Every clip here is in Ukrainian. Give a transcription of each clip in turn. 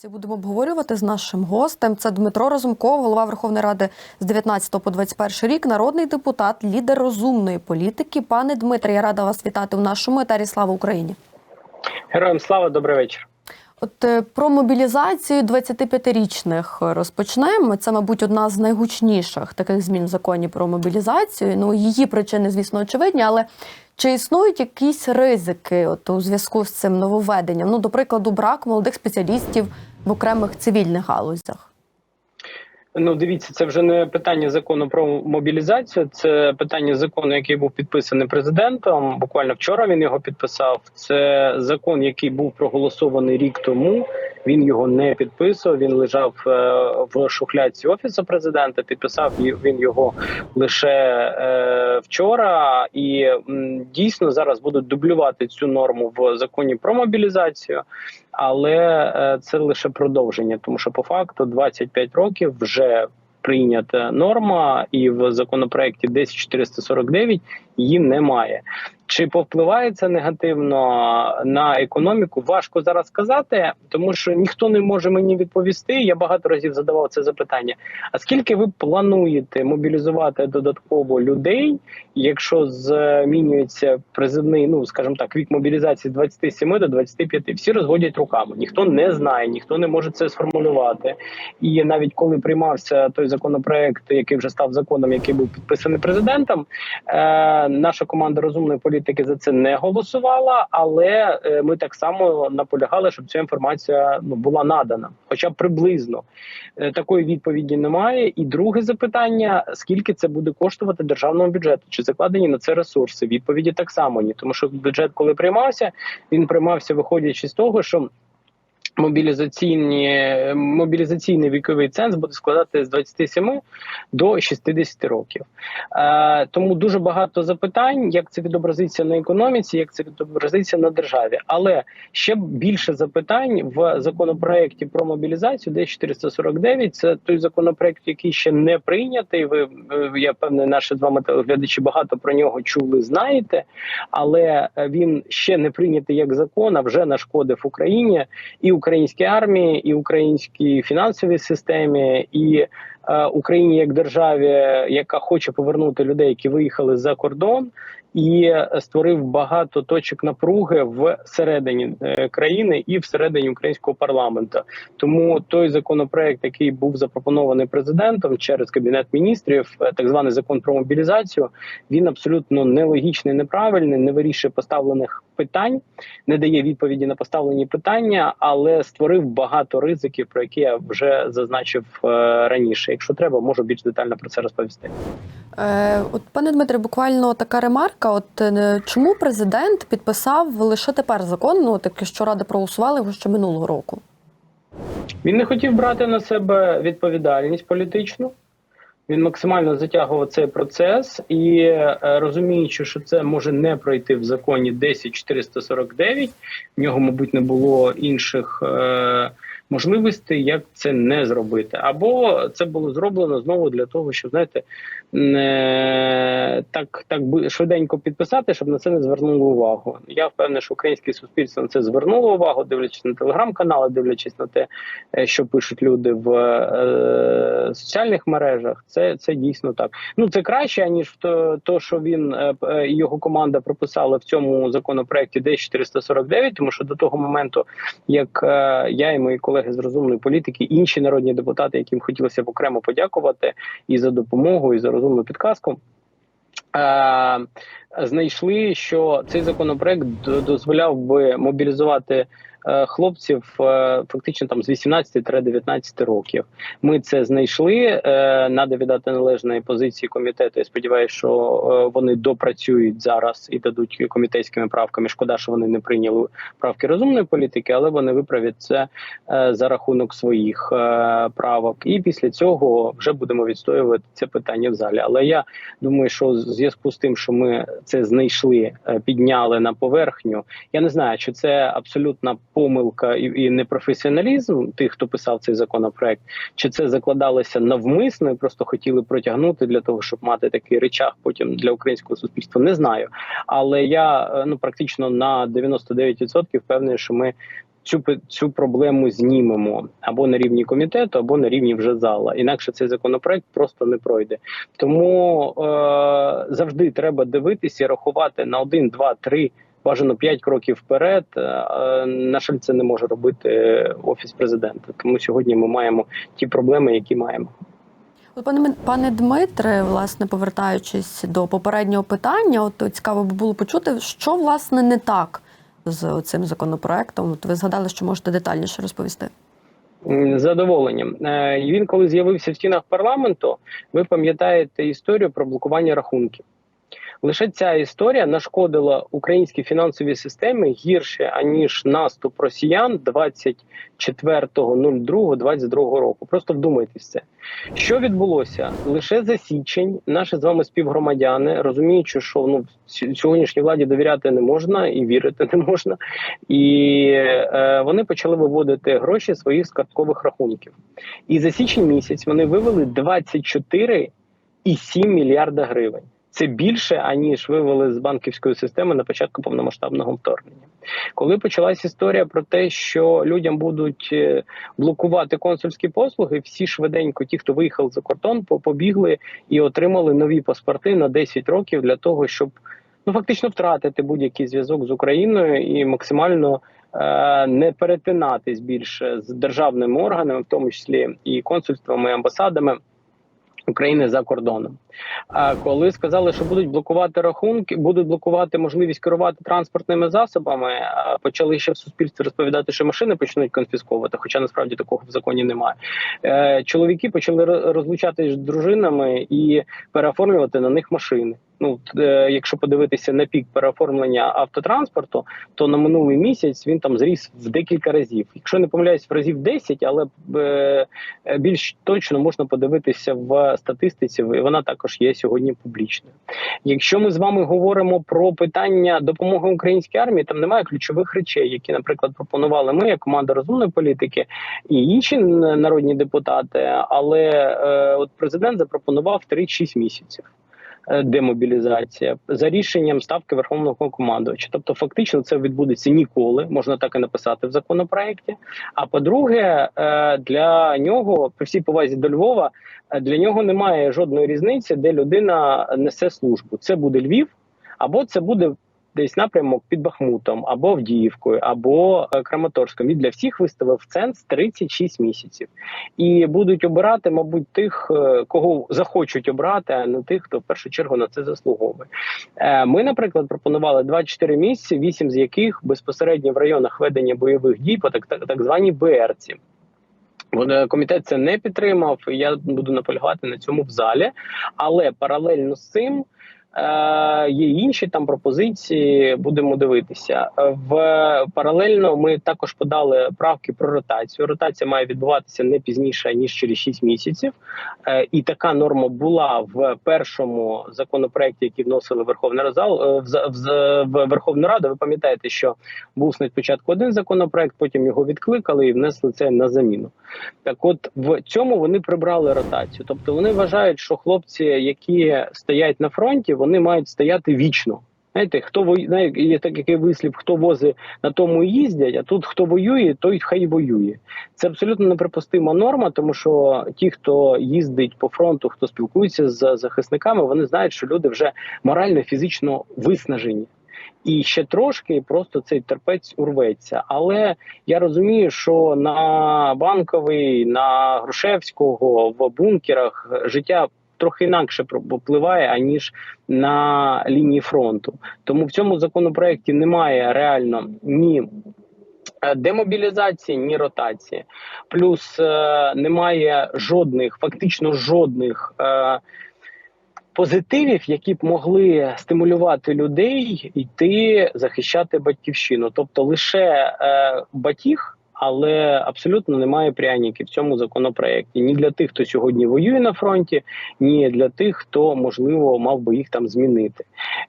Це будемо обговорювати з нашим гостем. Це Дмитро Разумков, голова Верховної Ради з 19 по 21 рік, народний депутат, лідер розумної політики. Пане Дмитре, я рада вас вітати у нашому етері. Слава Україні! Героям слава, добрий вечір. От е, про мобілізацію 25-річних розпочнемо. Це, мабуть, одна з найгучніших таких змін в законі про мобілізацію. Ну її причини, звісно, очевидні, але чи існують якісь ризики от, у зв'язку з цим нововведенням? Ну, до прикладу, брак молодих спеціалістів в окремих цивільних галузях. Ну, дивіться, це вже не питання закону про мобілізацію. Це питання закону, який був підписаний президентом. Буквально вчора він його підписав. Це закон, який був проголосований рік тому. Він його не підписував. Він лежав е, в шухляці офісу президента. Підписав він його лише е, вчора, і дійсно зараз будуть дублювати цю норму в законі про мобілізацію. Але е, це лише продовження, тому що по факту 25 років вже прийнята норма, і в законопроекті 10449 її немає. Чи повпливає це негативно на економіку? Важко зараз сказати, тому що ніхто не може мені відповісти. Я багато разів задавав це запитання. А скільки ви плануєте мобілізувати додатково людей, якщо змінюється призивний, ну скажімо так, вік мобілізації з 27 до 25? Всі розводять руками. Ніхто не знає, ніхто не може це сформулювати. І навіть коли приймався той законопроект, який вже став законом, який був підписаний президентом, е, наша команда розумної політики за це не голосувала, але е, ми так само наполягали, щоб ця інформація ну була надана, хоча приблизно Е, такої відповіді немає. І друге запитання: скільки це буде коштувати державному бюджету? Чи закладені на це ресурси? Відповіді так само ні, тому що бюджет, коли приймався, він приймався, виходячи з того, що мобілізаційні мобілізаційний віковий ценз буде складати з 27 до 60 років. Е, тому дуже багато запитань, як це відобразиться на економіці, як це відобразиться на державі. Але ще більше запитань в законопроекті про мобілізацію, де 449, це той законопроект, який ще не прийнятий. Ви е, я певний, наші з вами телеглядачі багато про нього чули, знаєте, але він ще не прийнятий як закон, а вже нашкодив Україні і українській армії, і українській фінансовій системі, і Україні як державі, яка хоче повернути людей, які виїхали за кордон, і створив багато точок напруги всередині е, країни і всередині українського парламенту. Тому той законопроект, який був запропонований президентом через кабінет міністрів, е, так званий закон про мобілізацію, він абсолютно нелогічний, неправильний, не вирішує поставлених питань, не дає відповіді на поставлені питання, але створив багато ризиків, про які я вже зазначив е, раніше. Якщо треба, можу більш детально про це розповісти. Е, от, пане Дмитре, буквально така ремарка. От е, чому президент підписав лише тепер закон, ну таке, що ради проголосували його ще минулого року? Він не хотів брати на себе відповідальність політичну. Він максимально затягував цей процес і е, розуміючи, що це може не пройти в законі 10449, в нього, мабуть, не було інших е, можливостей, як це не зробити. Або це було зроблено знову для того, щоб знаєте, так так би швиденько підписати, щоб на це не звернули увагу. Я впевнений, що українське суспільство на це звернуло увагу, дивлячись на телеграм-канали, дивлячись на те, е, що пишуть люди в е, соціальних мережах. Це це дійсно так. Ну це краще ніж в то, то що він е, і його команда прописали в цьому законопроекті 449, тому що до того моменту, як е, я і мої колеги з розумної політики, інші народні депутати, яким хотілося б окремо подякувати і за допомогу, і за розумну підказку. Е, знайшли, що цей законопроект дозволяв би мобілізувати хлопців е, фактично там з 18-19 років. Ми це знайшли. Надо віддати належної позиції комітету. Я сподіваюся, що вони допрацюють зараз і дадуть комітетськими правками. Шкода, що вони не прийняли правки розумної політики, але вони виправлять це за рахунок своїх правок. І після цього вже будемо відстоювати це питання в залі. Але я думаю, що в зв'язку з тим, що ми це знайшли, підняли на поверхню. Я не знаю, чи це абсолютна помилка і, і непрофесіоналізм тих, хто писав цей законопроект, чи це закладалося навмисно і просто хотіли протягнути для того, щоб мати такий речах потім для українського суспільства. Не знаю, але я ну практично на 99% впевнений, що ми. цю цю проблему знімемо або на рівні комітету, або на рівні вже зала. Інакше цей законопроект просто не пройде. Тому е, завжди треба дивитися і рахувати на один, два, три. Бажано 5 кроків вперед. Е, На жаль, це не може робити офіс президента. Тому сьогодні ми маємо ті проблеми, які маємо. Пане пане Дмитре, власне, повертаючись до попереднього питання, от цікаво би було почути, що власне не так з цим законопроектом. От ви згадали, що можете детальніше розповісти. Задоволенням. Е, Він, коли з'явився в стінах парламенту, ви пам'ятаєте історію про блокування рахунків. Лише ця історія нашкодила українській фінансовій системі гірше аніж наступ росіян 24.02.22 року. Просто вдумайтесь це. Що відбулося лише за січень? Наші з вами співгромадяни, розуміючи, що ну сь- сьогоднішній владі довіряти не можна і вірити не можна, і е, вони почали виводити гроші своїх з рахунків. І за січень місяць вони вивели 24,7 мільярда гривень. Це більше аніж вивели з банківської системи на початку повномасштабного вторгнення. Коли почалась історія про те, що людям будуть е, блокувати консульські послуги, всі швиденько, ті, хто виїхав за кордон, побігли і отримали нові паспорти на 10 років для того, щоб ну фактично втратити будь-який зв'язок з Україною і максимально е, не перетинатись більше з державними органами, в тому числі і консульствами, і амбасадами. України за кордоном. А коли сказали, що будуть блокувати рахунки, будуть блокувати можливість керувати транспортними засобами, почали ще в суспільстві розповідати, що машини почнуть конфісковувати, хоча насправді такого в законі немає. Е, чоловіки почали розлучатися з дружинами і переоформлювати на них машини. Ну е, якщо подивитися на пік переоформлення автотранспорту, то на минулий місяць він там зріс в декілька разів. Якщо не помиляюсь, в разів 10, але е, е, більш точно можна подивитися в статистиці, і вона також є сьогодні публічною. Якщо ми з вами говоримо про питання допомоги українській армії, там немає ключових речей, які, наприклад, пропонували ми, як команда розумної політики, і інші народні депутати. Але е, от президент запропонував 3-6 місяців. Е, Демобілізація за рішенням ставки верховного командувача, тобто фактично це відбудеться ніколи, можна так і написати в законопроекті. А по-друге, е, для нього при всій повазі до Львова е, для нього немає жодної різниці, де людина несе службу. Це буде Львів, або це буде десь напрямок під Бахмутом, або Авдіївкою, або е, Краматорськом. Він для всіх виставив ценз 36 місяців. І будуть обирати, мабуть, тих, е, кого захочуть обрати, а не тих, хто в першу чергу на це заслуговує. Е, Ми, наприклад, пропонували 24 місяці, 8 з яких безпосередньо в районах ведення бойових дій по так, так, так званій БРці. Комітет це не підтримав. і Я буду наполягати на цьому в залі. Але паралельно з цим є інші там пропозиції. Будемо дивитися. Е, В паралельно ми також подали правки про ротацію. Ротація має відбуватися не пізніше ніж через 6 місяців. Е, і така норма була в першому законопроекті, який вносили Верховний Разал е, в Верховну Раду. Ви пам'ятаєте, що був спочатку один законопроект, потім його відкликали і внесли це на заміну. Так, от в цьому вони прибрали ротацію. Тобто вони вважають, що хлопці, які стоять на фронті, вони мають стояти вічно. Знаєте, хто воює, є такий вислів, хто вози на тому і їздять, а тут хто воює, той хай воює. Це абсолютно неприпустима норма, тому що ті, хто їздить по фронту, хто спілкується з захисниками, вони знають, що люди вже морально, фізично виснажені. І ще трошки просто цей терпець урветься. Але я розумію, що на банковий, на Грушевського в бункерах життя трохи інакше впливає, аніж на лінії фронту. Тому в цьому законопроекті немає реально ні. е, Демобілізації, ні ротації, плюс е, немає жодних, фактично жодних е, позитивів, які б могли стимулювати людей йти захищати батьківщину. Тобто лише е, батіг, але абсолютно немає пряніки в цьому законопроекті ні для тих, хто сьогодні воює на фронті, ні для тих, хто можливо мав би їх там змінити.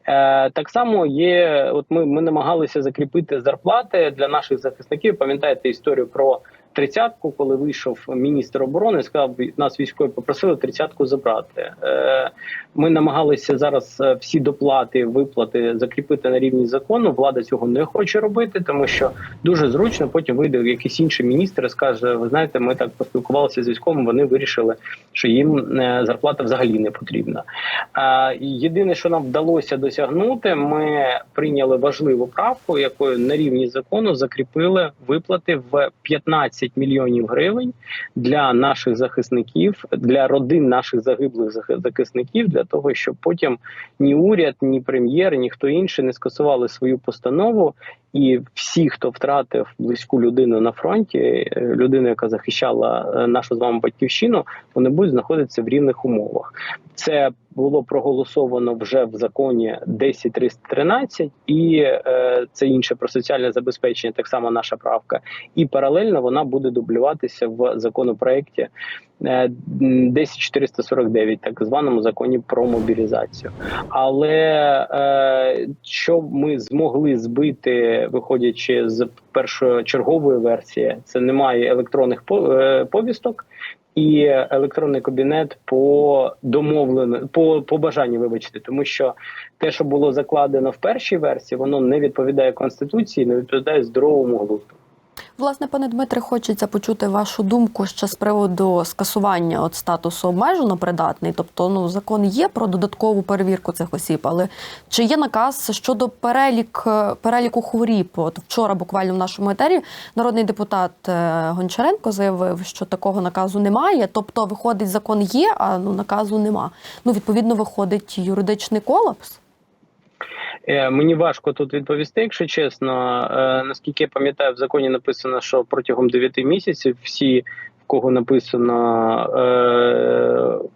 Е, так само є. От ми, ми намагалися закріпити зарплати для наших захисників. Пам'ятаєте історію про тридцятку, коли вийшов міністр оборони, сказав, нас військові попросили тридцятку забрати. Е, Ми намагалися зараз е, всі доплати, виплати закріпити на рівні закону. Влада цього не хоче робити, тому що дуже зручно. Потім вийде якийсь інший міністр і скаже: Ви знаєте, ми так поспілкувалися з військовими. Вони вирішили, що їм е, зарплата взагалі не потрібна. Єдине, що нам вдалося досягнути, ми прийняли важливу правку, якою на рівні закону закріпили виплати в 15 мільйонів гривень для наших захисників, для родин наших загиблих зах- захисників, для того, щоб потім ні уряд, ні прем'єр, ні хто інший не скасували свою постанову. І всі, хто втратив близьку людину на фронті, е, людину, яка захищала е, нашу з вами батьківщину, вони будуть знаходитися в рівних умовах. Це було проголосовано вже в законі 10313, і е, це інше про соціальне забезпечення, так само наша правка. І паралельно вона буде дублюватися в законопроекті 10449, так званому законі про мобілізацію. Але е, що ми змогли збити, виходячи з першочергової версії, це немає електронних е, повісток. І електронний кабінет по домовлено по, по бажанню, вибачте, тому що те, що було закладено в першій версії, воно не відповідає конституції, не відповідає здоровому глузду. Власне, пане Дмитре, хочеться почути вашу думку ще з приводу скасування от статусу обмежено придатний. Тобто, ну закон є про додаткову перевірку цих осіб, але чи є наказ щодо перелік переліку хворіб? От вчора, буквально в нашому етері, народний депутат е, Гончаренко заявив, що такого наказу немає. Тобто, виходить, закон є, а ну наказу нема. Ну відповідно, виходить юридичний колапс. Е, Мені важко тут відповісти, якщо чесно. Е, Наскільки я пам'ятаю, в законі написано, що протягом 9 місяців всі, в кого написано е,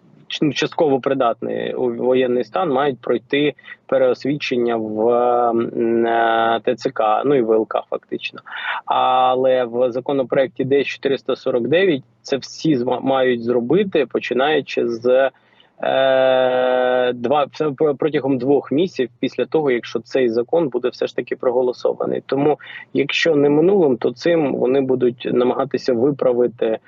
частково придатний у воєнний стан, мають пройти переосвідчення в ТЦК, ну і ВЛК фактично. Але в законопроекті 10449 це всі мають зробити, починаючи з. Е, Два протягом двох місяців після того, якщо цей закон буде все ж таки проголосований. Тому, якщо не минулим, то цим вони будуть намагатися виправити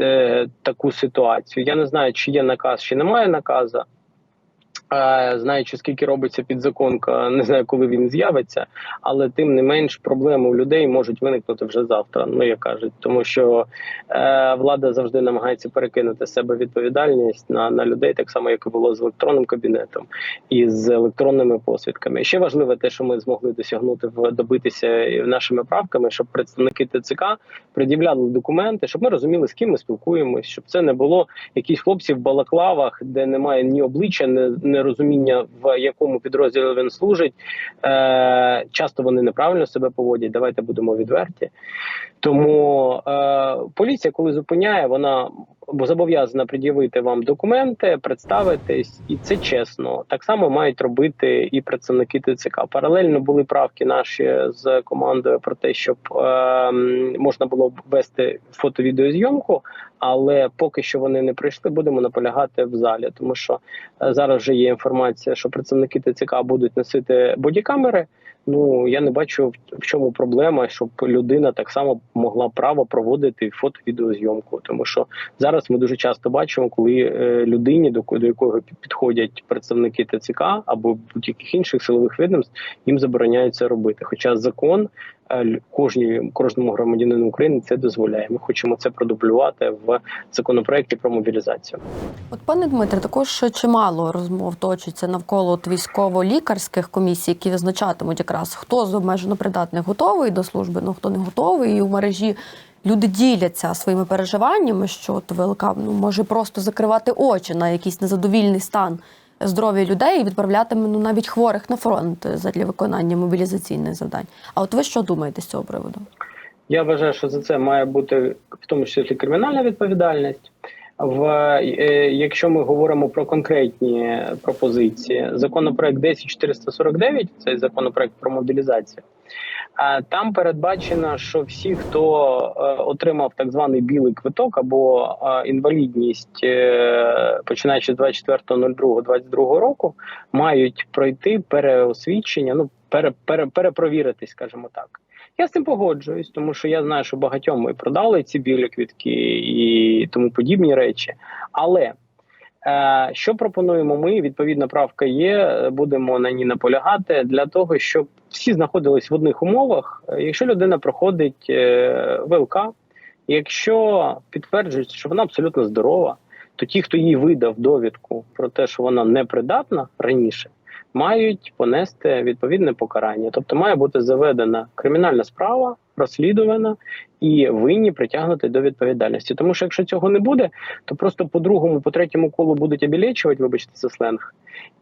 е, таку ситуацію. Я не знаю, чи є наказ, чи немає наказу. Знаючи, скільки робиться підзаконка, не знаю, коли він з'явиться, але тим не менш проблеми у людей можуть виникнути вже завтра. Ну як кажуть, тому що е, влада завжди намагається перекинути себе відповідальність на, на людей, так само як і було з електронним кабінетом і з електронними посвідками. Ще важливе те, що ми змогли досягнути добитися нашими правками, щоб представники ТЦК пред'являли документи, щоб ми розуміли, з ким ми спілкуємось, щоб це не було якісь хлопці в балаклавах, де немає ні обличчя, ні, ні розуміння, в якому підрозділі він служить. Е, часто вони неправильно себе поводять. Давайте будемо відверті. Тому е, поліція, коли зупиняє, вона зобов'язана пред'явити вам документи, представитись, і це чесно. Так само мають робити і представники ТЦК. Паралельно були правки наші з командою про те, щоб е, можна було вести фото-відеозйомку, але поки що вони не прийшли, будемо наполягати в залі, тому що е, зараз вже є інформація, що представники ТЦК будуть носити бодікамери. Ну я не бачу в- чому проблема, щоб людина так само могла право проводити фото-відеозйомку, тому що зараз ми дуже часто бачимо, коли е, людині, до, до якої підходять представники ТЦК або будь-яких інших силових відомств, їм забороняють це робити. Хоча закон кожній кожному громадянину України це дозволяє. Ми хочемо це продублювати в законопроекті про мобілізацію. От, пане Дмитре, також чимало розмов точиться навколо військово-лікарських комісій, які визначатимуть якраз хто з обмежено придатних готовий до служби, ну хто не готовий. І в мережі люди діляться своїми переживаннями, що от ВЛК ну, може просто закривати очі на якийсь незадовільний стан здоров'я людей і відправлятиме ну, навіть хворих на фронт для виконання мобілізаційних завдань. А от ви що думаєте з цього приводу? Я вважаю, що за це має бути в тому числі кримінальна відповідальність. В е, якщо ми говоримо про конкретні пропозиції, законопроект 10449, цей законопроект про мобілізацію. Там передбачено, що всі, хто е, отримав так званий білий квиток або е, інвалідність, е, починаючи з 24.02.22 року, мають пройти переосвідчення, ну пере, пере, перепровіритись, скажімо так. Я з цим погоджуюсь, тому що я знаю, що багатьом ми продали ці білі квітки і тому подібні речі. Але що пропонуємо ми? Відповідна правка є. Будемо на ній наполягати для того, щоб всі знаходились в одних умовах. Е, Якщо людина проходить е, ВЛК, якщо підтверджується, що вона абсолютно здорова, то ті, хто їй видав довідку про те, що вона непридатна раніше, мають понести відповідне покарання. Тобто має бути заведена кримінальна справа, розслідувана і винні притягнути до відповідальності. Тому що якщо цього не буде, то просто по другому, по третьому колу будуть обілечувати, вибачте, це сленг.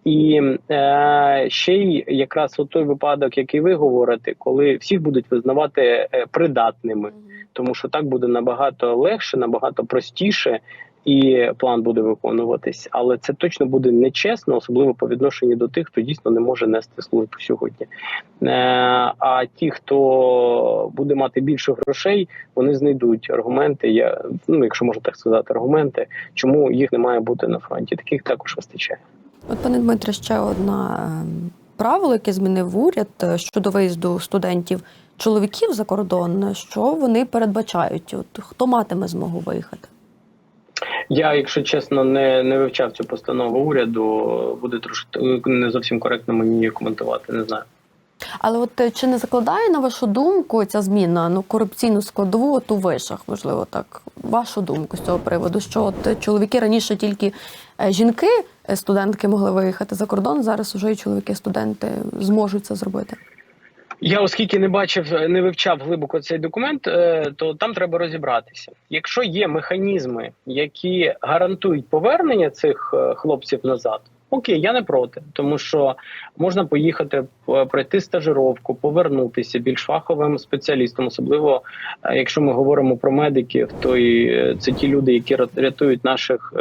І е, ще й якраз от той випадок, який ви говорите, коли всіх будуть визнавати е, придатними, тому що так буде набагато легше, набагато простіше. І план буде виконуватись, але це точно буде нечесно, особливо по відношенню до тих, хто дійсно не може нести службу сьогодні. Е, а ті, хто буде мати більше грошей, вони знайдуть аргументи. Я ну, якщо можна так сказати, аргументи, чому їх не має бути на фронті. Таких також вистачає. От, пане Дмитре, ще одне ем, правило, яке змінив уряд е, щодо виїзду студентів чоловіків за кордон. Що вони передбачають? От хто матиме змогу виїхати? Я, якщо чесно, не, не вивчав цю постанову уряду. Буде трошки не зовсім коректно мені її коментувати. Не знаю. Але от е, чи не закладає на вашу думку ця зміна ну корупційну складову от у вишах? Можливо, так вашу думку з цього приводу? Що от е, чоловіки раніше тільки е, жінки, студентки могли виїхати за кордон. Зараз уже і чоловіки, студенти зможуть це зробити. Я, оскільки не бачив, не вивчав глибоко цей документ, е, то там треба розібратися. Якщо є механізми, які гарантують повернення цих е, хлопців назад. Окей, я не проти, тому що можна поїхати е, пройти стажировку, повернутися більш фаховим спеціалістом, особливо е, якщо ми говоримо про медиків, то і е, це ті люди, які рят- рятують наших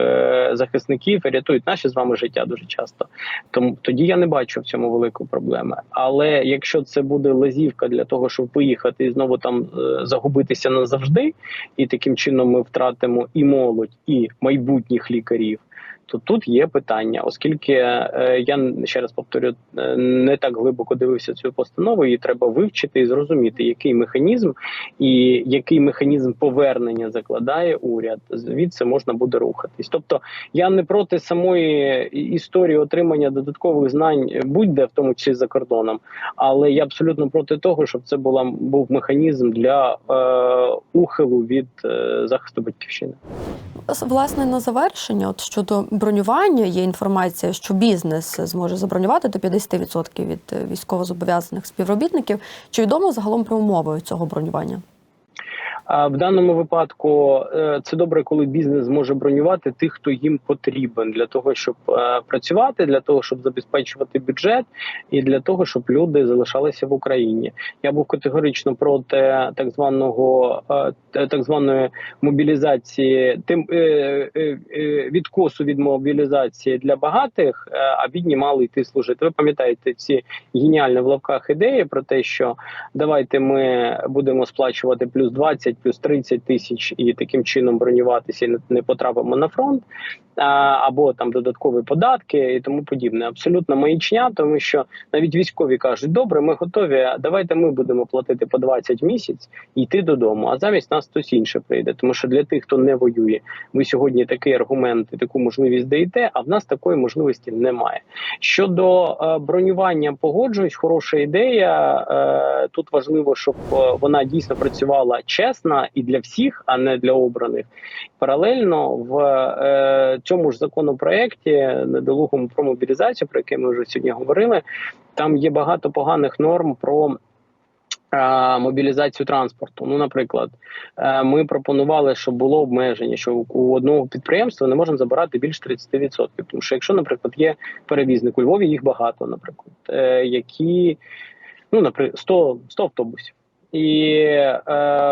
захисників, і рятують наші з вами життя дуже часто. Тому тоді я не бачу в цьому великої проблеми. Але якщо це буде лазівка для того, щоб поїхати і знову там загубитися назавжди, і таким чином ми втратимо і молодь, і майбутніх лікарів. То тут є питання, оскільки е, я ще раз повторю, е, не так глибоко дивився цю постанову, її треба вивчити і зрозуміти, який механізм і який механізм повернення закладає уряд. Звідси можна буде рухатись. Тобто я не проти самої історії отримання додаткових знань будь-де, в тому числі за кордоном, але я абсолютно проти того, щоб це була був механізм для е, ухилу від е, захисту батьківщини. Власне, на завершення, от щодо бронювання, є інформація, що бізнес зможе забронювати до 50% від е, військовозобов'язаних співробітників. Чи відомо загалом про умови цього бронювання? В даному випадку е, це добре, коли бізнес зможе бронювати тих, хто їм потрібен для того, щоб е, працювати, для того, щоб забезпечувати бюджет, і для того, щоб люди залишалися в Україні. Я був категорично проти так званого е, так званої мобілізації, тим відкосу від мобілізації для багатих, а бідні мали йти служити. Ви пам'ятаєте ці геніальні в лавках ідеї про те, що давайте ми будемо сплачувати плюс 20, плюс 30 тисяч і таким чином бронюватися і не- потрапимо на фронт. Або там додаткові податки і тому подібне. Абсолютно маячня, тому що навіть військові кажуть: добре, ми готові. Давайте ми будемо платити по 20 місяць і йти додому. А замість нас хтось інше прийде. Тому що для тих, хто не воює, ви сьогодні такий аргумент і таку можливість даєте. А в нас такої можливості немає. Щодо е, бронювання, погоджуюсь, хороша ідея. Е, тут важливо, щоб е, вона дійсно працювала чесно і для всіх, а не для обраних. Паралельно в е, цьому ж законопроекті недолугому про мобілізацію, про який ми вже сьогодні говорили, там є багато поганих норм про. е, Мобілізацію транспорту. Ну, наприклад, е, ми пропонували, щоб було обмеження, що у одного підприємства не можна забирати більше 30%. Тому що, якщо, наприклад, є перевізник у Львові, їх багато, наприклад, е, які ну, наприклад, 100, 100 автобусів. І е,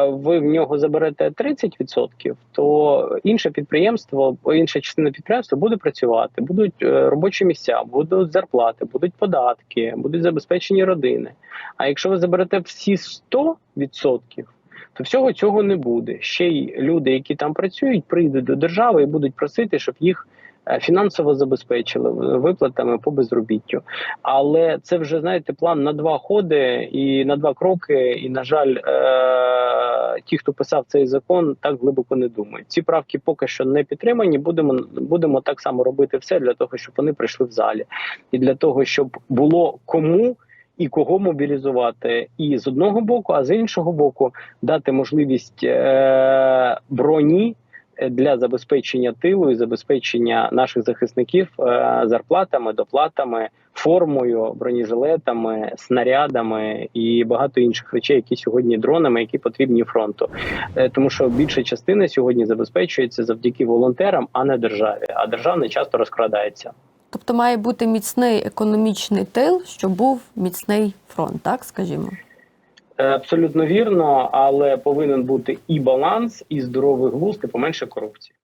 ви в нього заберете 30%, то інше підприємство, інша частина підприємства буде працювати, будуть е, робочі місця, будуть зарплати, будуть податки, будуть забезпечені родини. А якщо ви заберете всі 100%, то всього цього не буде. Ще й люди, які там працюють, прийдуть до держави і будуть просити, щоб їх фінансово забезпечили виплатами по безробіттю. Але це вже знаєте план на два ходи і на два кроки. І на жаль, е- ті, хто писав цей закон, так глибоко не думають. Ці правки поки що не підтримані. Будемо будемо так само робити все для того, щоб вони прийшли в залі, і для того, щоб було кому. І кого мобілізувати, і з одного боку, а з іншого боку, дати можливість е- броні е, для забезпечення тилу і забезпечення наших захисників е- зарплатами, доплатами, формою, бронежилетами, снарядами і багато інших речей, які сьогодні дронами, які потрібні фронту. Е, Тому що більша частина сьогодні забезпечується завдяки волонтерам, а не державі. А державне часто розкрадається. Тобто має бути міцний економічний тил, щоб був міцний фронт, так скажімо. Е, абсолютно вірно, але повинен бути і баланс, і здоровий глузд, і поменше корупції.